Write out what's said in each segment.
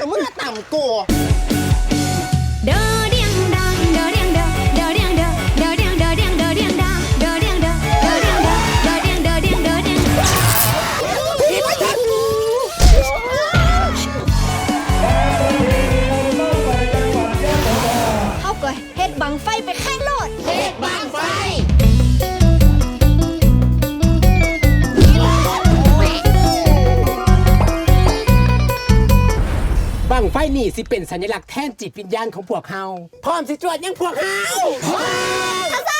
กับมึงก็ต่ำกู ไฟหนีสิเป็นสัญลักษณ์แทนจิตวิญญาณของพวกเฮาพร้อมสิจวดยังพวกเฮาพร้อม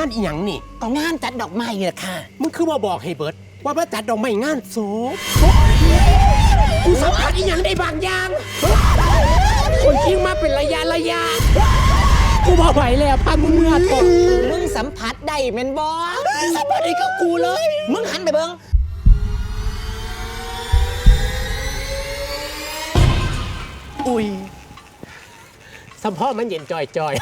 านอีหยังนี่ก็งานจัดดอกไม้นี่แหละค่ะ มึงคือว่าบอกให้เบิร์ดว่ามาจัดดอกไม้งานศพกูสัมผัสอีหยังได้บางอย่างคนทิ้งมาเป็นระยะระยะกูบอกไหวแล้วพามึงเมื่อถอดมึงสัมผัสได้แม่นบ่สัมผัสได้ก็กูเลย มึงหันไปเบิ่งอุ้ยสัมพ่อมันเย็นจอยจอย